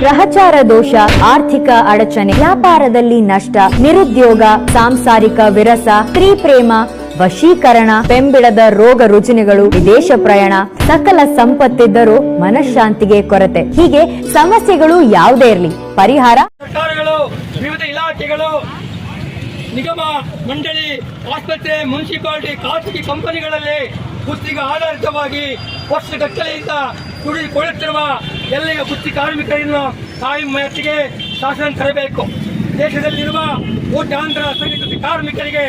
ಗ್ರಹಚಾರ ದೋಷ, ಆರ್ಥಿಕ ಅಡಚಣೆ, ವ್ಯಾಪಾರದಲ್ಲಿ ನಷ್ಟ, ನಿರುದ್ಯೋಗ, ಸಾಂಸಾರಿಕ ವಿರಸ, ಸ್ತ್ರೀ ಪ್ರೇಮ, ವಶೀಕರಣ, ಬೆಂಬಿಡದ ರೋಗ ರುಜಿನಗಳು, ವಿದೇಶ ಪ್ರಯಾಣ, ಸಕಲ ಸಂಪತ್ತಿದ್ದರೂ ಮನಃಶಾಂತಿಗೆ ಕೊರತೆ. ಹೀಗೆ ಸಮಸ್ಯೆಗಳು ಯಾವುದೇ ಇರಲಿ. ಪರಿಹಾರ? ಸರ್ಕಾರಗಳು, ವಿವಿಧ ಇಲಾಖೆಗಳು, ನಿಗಮ, ಮಂಡಳಿ, ಆಸ್ಪತ್ರೆ, ಮುನ್ಸಿಪಾಲಿಟಿ, ಖಾಸಗಿ ಕಂಪನಿಗಳಲ್ಲಿ ಕುಸ್ತಿಗೆ ಆಧಾರಿತವಾಗಿ ವರ್ಷಗಟ್ಟಲೆಯಿಂದ ದುಡಿದುಕೊಳ್ಳುತ್ತಿರುವ ಎಲ್ಲ ಗುತ್ತಿ ಕಾರ್ಮಿಕರನ್ನು ತಾಯಿ ಮಟ್ಟಿಗೆ ಶಾಸನ ತರಬೇಕು? ದೇಶದಲ್ಲಿರುವ ಕೋಟ್ಯಾಂತರ ಅಸಂಘಟಿತ ಕಾರ್ಮಿಕರಿಗೆ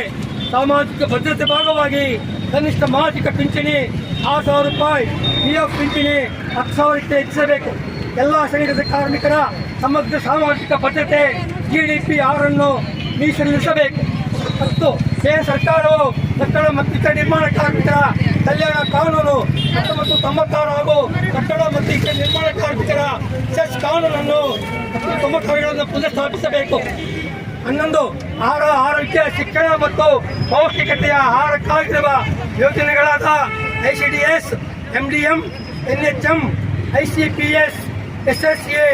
ಸಾಮಾಜಿಕ ಭದ್ರತೆ ಭಾಗವಾಗಿ ಕನಿಷ್ಠ ಮಾಸಿಕ ಪಿಂಚಣಿ ಆರು ಸಾವಿರ ರೂಪಾಯಿ, ಪಿ ಎಫ್ ಪಿಂಚಣಿ ಹತ್ತು ಸಾವಿರಕ್ಕೆ ಹೆಚ್ಚಿಸಬೇಕು. ಎಲ್ಲ ಸಂಘಟಿತ ಕಾರ್ಮಿಕರ ಸಮಗ್ರ ಸಾಮಾಜಿಕ ಭದ್ರತೆ ಜಿ ಡಿ ಪಿ ಆರನ್ನು ಮೀಸಲಿರಿಸಬೇಕು. ಮತ್ತು ಕೇಂದ್ರ ಸರ್ಕಾರವು ಕಟ್ಟಡ ಮತ್ತಿತರ ನಿರ್ಮಾಣ ಕಾರ್ಮಿಕರ ಕಲ್ಯಾಣ ಕಾನೂನು ಹತ್ತೊಂಬತ್ತು ತೊಂಬತ್ತಾರು ಹಾಗೂ ಕಟ್ಟಡ ಮತ್ತು ಇತರ ನಿರ್ಮಾಣ ಕಾರ್ಮಿಕರ ಸೆಸ್ ಕಾನೂನನ್ನು ತೊಂಬತ್ತಾರುಗಳನ್ನು ಪುನಃಸ್ಥಾಪಿಸಬೇಕು. ಹನ್ನೊಂದು, ಆಹಾರ, ಆರೋಗ್ಯ, ಶಿಕ್ಷಣ ಮತ್ತು ಪೌಷ್ಟಿಕತೆಯ ಆಹಾರಕ್ಕಾಗಿರುವ ಯೋಜನೆಗಳಾದ I C D S, M D M, N H M, I C P S S S A,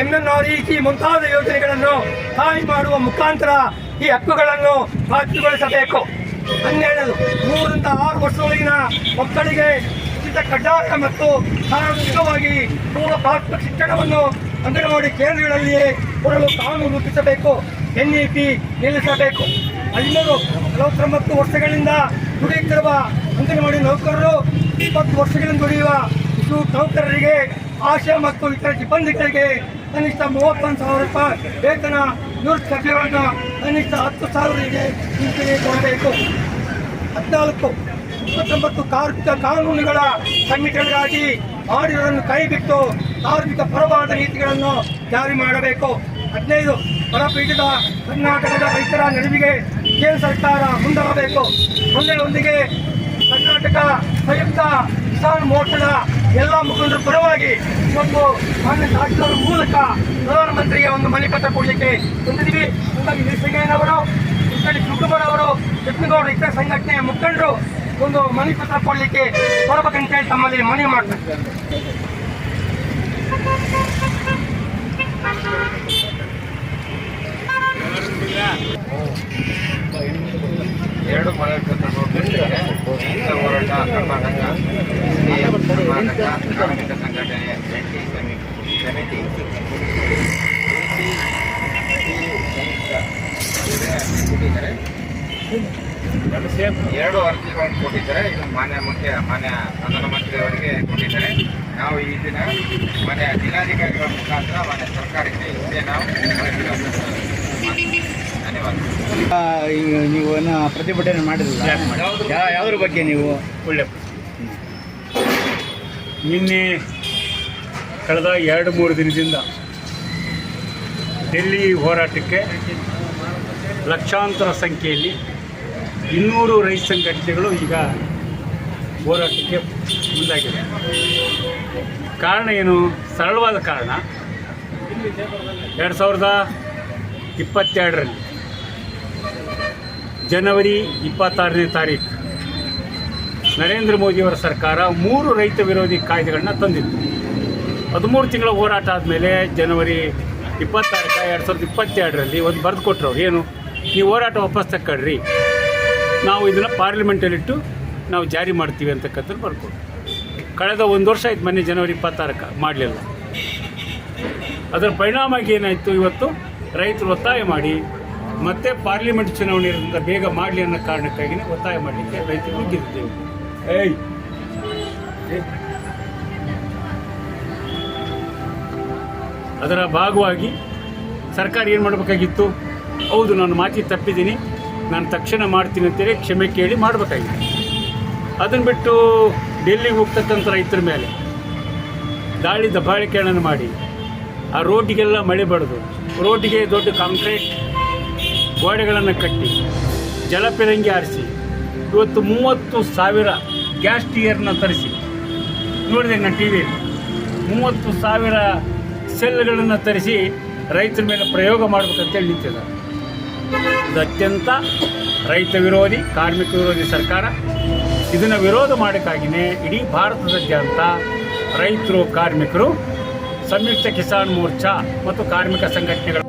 M N R E C ಮುಂತಾದ ಯೋಜನೆಗಳನ್ನು ಕಾಯಿ ಮಾಡುವ ಮುಖಾಂತರ ಈ ಹಕ್ಕುಗಳನ್ನು ಖಾತ್ರಿಗೊಳಿಸಬೇಕು ಹನ್ನೆರಡು ಮೂರರಿಂದ ಆರು ವರ್ಷದೊಳಗಿನ ಮಕ್ಕಳಿಗೆ ಉಚಿತ ಕಡ್ಡಾಯ ಮತ್ತು ಸಾರ್ವಜನಿಕವಾಗಿ ಪೂರ್ವ ಪ್ರಾಥಮಿಕ ಶಿಕ್ಷಣವನ್ನು ಅಂಗನವಾಡಿ ಕೇಂದ್ರಗಳಲ್ಲಿಯೇ ಕೊಡಲು ಕಾನೂನು ರೂಪಿಸಬೇಕು ಪಿ ನಿಲ್ಲಿಸಬೇಕು. ಹದಿಮೂರು ನಲವತ್ತೊಂಬತ್ತು ವರ್ಷಗಳಿಂದ ದುಡಿಯುತ್ತಿರುವ ಅಂಗನವಾಡಿ ನೌಕರರು ಇಪ್ಪತ್ತು ವರ್ಷಗಳಿಂದ ದುಡಿಯುವ ಶಿಶು ನೌಕರರಿಗೆ, ಆಶಾ ಮತ್ತು ಇತರ ಸಿಬ್ಬಂದಿಗಳಿಗೆ ಕನಿಷ್ಠ ಮೂವತ್ತೊಂದು ಸಾವಿರ ರೂಪಾಯಿ ವೇತನ ನಿವೃತ್ತಿ ಸಭ್ಯಗಳನ್ನು ಕನಿಷ್ಠ ಹತ್ತು ಸಾವಿರಕ್ಕೆ ಕೊಡಬೇಕು ಹದಿನಾಲ್ಕು, ಇಪ್ಪತ್ತೊಂಬತ್ತು ಕಾರ್ಮಿಕ ಕಾನೂನುಗಳ ಸಂಘಟನೆಗಾಗಿ ಮಾಡಿರೋದನ್ನು ಕೈಬಿಟ್ಟು ಕಾರ್ಮಿಕ ಪರವಾದ ನೀತಿಗಳನ್ನು ಜಾರಿ ಮಾಡಬೇಕು. ಹದಿನೈದು, ಬರಪೀಡಿತ ಕರ್ನಾಟಕದ ರೈತರ ನಡುವಿಗೆ ಕೇಂದ್ರ ಸರ್ಕಾರ ಮುಂದಾಗಬೇಕು. ಮುಂದೆಯೊಂದಿಗೆ ಕರ್ನಾಟಕ ಸಂಯುಕ್ತ ಕಿಸಾನ್ ಮೋರ್ಚಾದ ಎಲ್ಲ ಮುಖಂಡರ ಪರವಾಗಿ ಇವತ್ತು ಮಾನ್ಯ ಶಾಸಕರ ಮೂಲಕ ಪ್ರಧಾನಮಂತ್ರಿಗೆ ಒಂದು ಮನೆ ಪತ್ರ ಕೊಡಲಿಕ್ಕೆ ಬಂದಿದ್ದೀವಿ. ಹಾಗಾಗಿ ಶಿವಕುಮಾರ್ ಅವರು ಯತ್ನಗೌಡರು ಇತರ ಸಂಘಟನೆಯ ಮುಖಂಡರು ಒಂದು ಮನೆ ಪತ್ರ ಕೊಡಲಿಕ್ಕೆ ಹೇಳಿ ತಮ್ಮಲ್ಲಿ ಮನವಿ ಮಾಡ್ತಾರೆ ಎರಡು ಕೊಟ್ಟಿದ್ದಾರೆ ಎರಡು ಅರ್ಜಿಗಳನ್ನು ಕೊಟ್ಟಿದ್ದಾರೆ. ಇದು ಮಾನ್ಯ ಮುಖ್ಯ, ಮಾನ್ಯ ಪ್ರಧಾನಮಂತ್ರಿ ಅವರಿಗೆ ಕೊಟ್ಟಿದ್ದಾರೆ. ನಾವು ಈ ದಿನ ಮಾನ್ಯ ಜಿಲ್ಲಾಧಿಕಾರಿಗಳ ಮುಖಾಂತರ ಮಾನ್ಯ ಸರ್ಕಾರಕ್ಕೆ ಇದೇ ನಾವು ನೀವು ಪ್ರತಿಭಟನೆ ಮಾಡಿರಲಿಲ್ಲ ಯಾ- ಯಾವ್ದ್ರ ಬಗ್ಗೆ ನೀವು? ಒಳ್ಳೆ ನಿನ್ನೆ ಕಳೆದ ಎರಡು ಮೂರು ದಿನದಿಂದ ಡೆಲ್ಲಿ ಹೋರಾಟಕ್ಕೆ ಲಕ್ಷಾಂತರ ಸಂಖ್ಯೆಯಲ್ಲಿ ಇನ್ನೂರು ರೈತ ಸಂಘಟನೆಗಳು ಈಗ ಹೋರಾಟಕ್ಕೆ ಮುಂದಾಗಿದೆ ಕಾರಣ ಏನು? ಸರಳವಾದ ಕಾರಣ. ಎರಡು ಸಾವಿರದ ಇಪ್ಪತ್ತೆರಡರಲ್ಲಿ ಜನವರಿ ಇಪ್ಪತ್ತಾರನೇ ತಾರೀಕು ನರೇಂದ್ರ ಮೋದಿಯವರ ಸರ್ಕಾರ ಮೂರು ರೈತ ವಿರೋಧಿ ಕಾಯ್ದೆಗಳನ್ನ ತಂದಿತ್ತು. ಹದಿಮೂರು ತಿಂಗಳ ಹೋರಾಟ ಆದಮೇಲೆ ಜನವರಿ ಇಪ್ಪತ್ತಾರಕ್ಕೆ ಎರಡು ಸಾವಿರದ ಇಪ್ಪತ್ತೆರಡರಲ್ಲಿ ಒಂದು ಬರೆದು ಕೊಟ್ಟರು ಏನು? ನೀವು ಹೋರಾಟ ವಾಪಸ್ ತಕ್ಕೊಳ್ರಿ. ನಾವು ಇದನ್ನು ಪಾರ್ಲಿಮೆಂಟಲ್ಲಿಟ್ಟು ನಾವು ಜಾರಿ ಮಾಡ್ತೀವಿ ಅಂತಕ್ಕಂಥದ್ದು ಬರ್ಕೊಡು ಕಳೆದ ಒಂದು ವರ್ಷ ಆಯ್ತು ಮೊನ್ನೆ ಜನವರಿ ಇಪ್ಪತ್ತಾರಕ್ಕೆ ಮಾಡಲಿಲ್ಲ. ಅದರ ಪರಿಣಾಮ ಏನಾಯಿತು ಇವತ್ತು ರೈತರು ಒತ್ತಾಯ ಮಾಡಿ ಮತ್ತೆ ಪಾರ್ಲಿಮೆಂಟ್ ಚುನಾವಣೆ ಇರೋದ್ರಿಂದ ಬೇಗ ಮಾಡಲಿ ಅನ್ನೋ ಕಾರಣಕ್ಕಾಗಿ ಒತ್ತಾಯ ಮಾಡಲಿಕ್ಕೆ ರೈತರು ಮುಗಿದಿದ್ದೇವೆ ಏಯ್! ಅದರ ಭಾಗವಾಗಿ ಸರ್ಕಾರ ಏನು ಮಾಡಬೇಕಾಗಿತ್ತು? ಹೌದು ನಾನು ಮಾತಿ ತಪ್ಪಿದ್ದೀನಿ. ನಾನು ತಕ್ಷಣ ಮಾಡ್ತೀನಿ ಅಂತೇಳಿ ಕ್ಷಮೆ ಕೇಳಿ ಮಾಡಬೇಕಾಗಿತ್ತು ಅದನ್ನು ಬಿಟ್ಟು ಡೆಲ್ಲಿಗೆ ಹೋಗ್ತಕ್ಕಂಥ ರೈತರ ಮೇಲೆ ದಾಳಿ ದಬ್ಬಾಳಿಕೆಗಳನ್ನು ಮಾಡಿ ಆ ರೋಡಿಗೆಲ್ಲ ಮಳೆ ಬಡ್ದು. ರೋಡಿಗೆ ದೊಡ್ಡ ಕಾಂಕ್ರೀಟ್ ಗೋಡೆಗಳನ್ನು ಕಟ್ಟಿ ಜಲಪಿರಂಗಿ ಆರಿಸಿ, ಇವತ್ತು ಮೂವತ್ತು ಸಾವಿರ ಗ್ಯಾಸ್ ಟಿಯರ್ನ ತರಿಸಿ. ನೋಡಿದೆ ನಾನು ಟಿ ವಿಯಲ್ಲಿ ಮೂವತ್ತು ಸಾವಿರ ಸೆಲ್ಗಳನ್ನು ತರಿಸಿ ರೈತರ ಮೇಲೆ ಪ್ರಯೋಗ ಮಾಡಬೇಕಂತೇಳಿ ನಿಂತಿದ್ದಾರೆ. ಇದು ಅತ್ಯಂತ ರೈತ ವಿರೋಧಿ, ಕಾರ್ಮಿಕ ವಿರೋಧಿ ಸರ್ಕಾರ. ಇದನ್ನು ವಿರೋಧ ಮಾಡೋಕ್ಕಾಗಿಯೇ ಇಡೀ ಭಾರತದಾದ್ಯಂತ ರೈತರು, ಕಾರ್ಮಿಕರು, ಸಂಯುಕ್ತ ಕಿಸಾನ್ ಮೋರ್ಚಾ ಮತ್ತು ಕಾರ್ಮಿಕ ಸಂಘಟನೆಗಳ